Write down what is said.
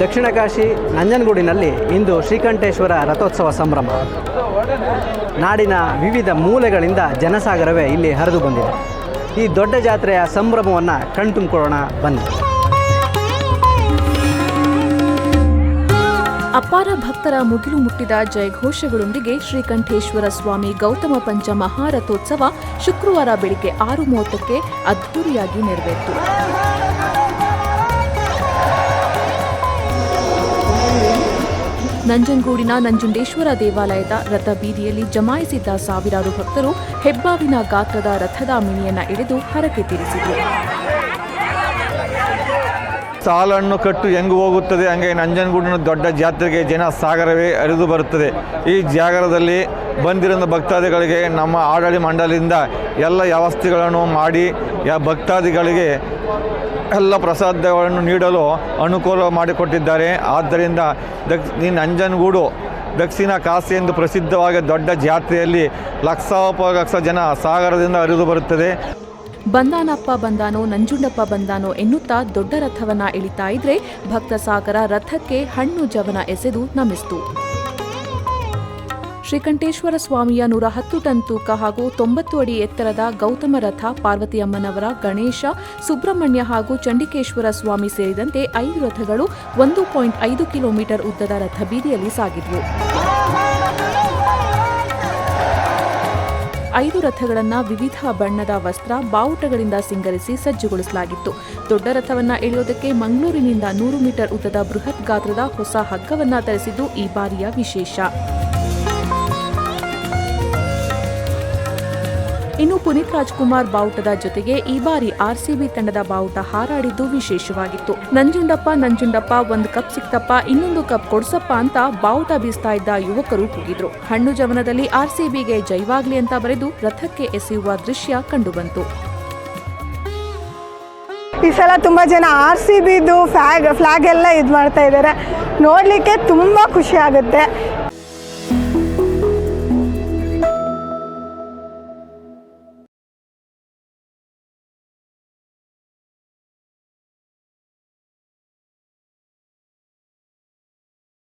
ದಕ್ಷಿಣ ಕಾಶಿ ನಂಜನಗೂಡಿನಲ್ಲಿ ಇಂದು ಶ್ರೀಕಂಠೇಶ್ವರ ರಥೋತ್ಸವ ಸಂಭ್ರಮ. ನಾಡಿನ ವಿವಿಧ ಮೂಲೆಗಳಿಂದ ಜನಸಾಗರವೇ ಇಲ್ಲಿ ಹರಿದು ಬಂದಿದೆ. ಈ ದೊಡ್ಡ ಜಾತ್ರೆಯ ಸಂಭ್ರಮವನ್ನು ಕಣ್ತುಂಬಿಕೊಳ್ಳೋಣ, ಬನ್ನಿ. ಅಪಾರ ಭಕ್ತರ ಮುಗಿಲು ಮುಟ್ಟಿದ ಜಯಘೋಷಗಳೊಂದಿಗೆ ಶ್ರೀಕಂಠೇಶ್ವರ ಸ್ವಾಮಿ ಗೌತಮ ಪಂಚ ಮಹಾರಥೋತ್ಸವ ಶುಕ್ರವಾರ ಬೆಳಿಗ್ಗೆ ಆರು ಮೂವತ್ತಕ್ಕೆ ಅದ್ಧೂರಿಯಾಗಿ ನೆರವೇರಿತು. ನಂಜನಗೂಡಿನ ನಂಜುಂಡೇಶ್ವರ ದೇವಾಲಯದ ರಥ ಬೀದಿಯಲ್ಲಿ ಜಮಾಯಿಸಿದ್ದ ಸಾವಿರಾರು ಭಕ್ತರು ಹೆಬ್ಬಾವಿನ ಗಾತ್ರದ ರಥದ ಮಿಣಿಯನ್ನ ಹಿಡಿದು ಹರಕೆ ತೀರಿಸಿದರು. ಸಾಲನ್ನು ಕಟ್ಟು ಹೆಂಗೆ ಹೋಗುತ್ತದೆ? ಹಂಗೆ ನಂಜನಗೂಡಿನ ದೊಡ್ಡ ಜಾತ್ರೆಗೆ ಜನ ಸಾಗರವೇ ಹರಿದು ಬರುತ್ತದೆ. ಈ ಜಾಗರದಲ್ಲಿ ಬಂದಿರೋ ಭಕ್ತಾದಿಗಳಿಗೆ, ನಮ್ಮ ಆಡಳಿ ಮಂಡಲದಿಂದ ಎಲ್ಲ ವ್ಯವಸ್ಥೆಗಳನ್ನು ಮಾಡಿ, ಯಾ ಭಕ್ತಾದಿಗಳಿಗೆ ಎಲ್ಲ ಪ್ರಸಾದಗಳನ್ನು ನೀಡಲು ಅನುಕೂಲ ಮಾಡಿಕೊಟ್ಟಿದ್ದಾರೆ. ಆದ್ದರಿಂದ ದಕ್ಷ ಈ ನಂಜನಗೂಡು ದಕ್ಷಿಣ ಕಾಸಿ ಎಂದು ಪ್ರಸಿದ್ಧವಾಗಿ ದೊಡ್ಡ ಜಾತ್ರೆಯಲ್ಲಿ ಲಕ್ಷೋಪಲಕ್ಷ ಜನ ಸಾಗರದಿಂದ ಹರಿದು ಬರುತ್ತದೆ. ಬಂದಾನಪ್ಪ ಬಂದಾನೋ, ನಂಜುಂಡಪ್ಪ ಬಂದಾನೋ ಎನ್ನುತ್ತಾ ದೊಡ್ಡ ರಥವನ್ನ ಇಳಿತಾ ಇದ್ರೆ ಭಕ್ತ ಸಾಗರ ರಥಕ್ಕೆ ಹಣ್ಣು ಜವನ ಎಸೆದು ನಮಿಸ್ತು. ಶ್ರೀಕಂಠೇಶ್ವರ ಸ್ವಾಮಿಯ ನೂರ ಹತ್ತು ಟನ್ ತೂಕ ಹಾಗೂ ತೊಂಬತ್ತು ಅಡಿ ಎತ್ತರದ ಗೌತಮ ರಥ ಪಾರ್ವತಿಯಮ್ಮನವರ ಗಣೇಶ, ಸುಬ್ರಹ್ಮಣ್ಯ ಹಾಗೂ ಚಂಡಿಕೇಶ್ವರ ಸ್ವಾಮಿ ಸೇರಿದಂತೆ ಐದು ರಥಗಳು ಒಂದು ಪಾಯಿಂಟ್ ಐದು ಕಿಲೋಮೀಟರ್ ಉದ್ದದ ರಥ ಬೀದಿಯಲ್ಲಿ ಸಾಗಿದ್ವು. ಐದು ರಥಗಳನ್ನ ವಿವಿಧ ಬಣ್ಣದ ವಸ್ತ್ರ ಬಾವುಟಗಳಿಂದ ಸಿಂಗರಿಸಿ ಸಜ್ಜುಗೊಳಿಸಲಾಗಿತ್ತು. ದೊಡ್ಡ ರಥವನ್ನ ಎಳೆಯೋದಕ್ಕೆ ಮಂಗಳೂರಿನಿಂದ ನೂರು ಮೀಟರ್ ಉದ್ದದ ಬೃಹತ್ ಗಾತ್ರದ ಹೊಸ ಹಗ್ಗವನ್ನ ತರಿಸಿದ್ದು ಈ ಬಾರಿಯ ವಿಶೇಷ. ಇನ್ನು ಪುನೀತ್ ರಾಜ್ಕುಮಾರ್ ಬಾವುಟದ ಜೊತೆಗೆ ಈ ಬಾರಿ ಆರ್ಸಿಬಿ ತಂಡದ ಬಾವುಟ ಹಾರಾಡಿದ್ದು ವಿಶೇಷವಾಗಿತ್ತು. ನಂಜುಂಡಪ್ಪ ನಂಜುಂಡಪ್ಪ, ಒಂದು ಕಪ್ ಸಿಕ್ತಪ್ಪ, ಇನ್ನೊಂದು ಕಪ್ ಕೊಡ್ಸಪ್ಪ ಅಂತ ಬಾವುಟ ಬೀಸ್ತಾ ಇದ್ದ ಯುವಕರು ಕೂಗಿದ್ರು. ಹಣ್ಣು ಜವನದಲ್ಲಿ ಆರ್ಸಿಬಿಗೆ ಜೈವಾಗ್ಲಿ ಅಂತ ಬರೆದು ರಥಕ್ಕೆ ಎಸೆಯುವ ದೃಶ್ಯ ಕಂಡುಬಂತು. ಈ ಸಲ ತುಂಬ ಜನ ಆರ್ ಸಿ ಬಿದು ಫ್ಲಾಗ್ ಫ್ಲಾಗ್ ಎಲ್ಲ ಇದು ಮಾಡ್ತಾ ಇದ್ದಾರೆ ನೋಡಲಿಕ್ಕೆ ತುಂಬ ಖುಷಿ ಆಗುತ್ತೆ.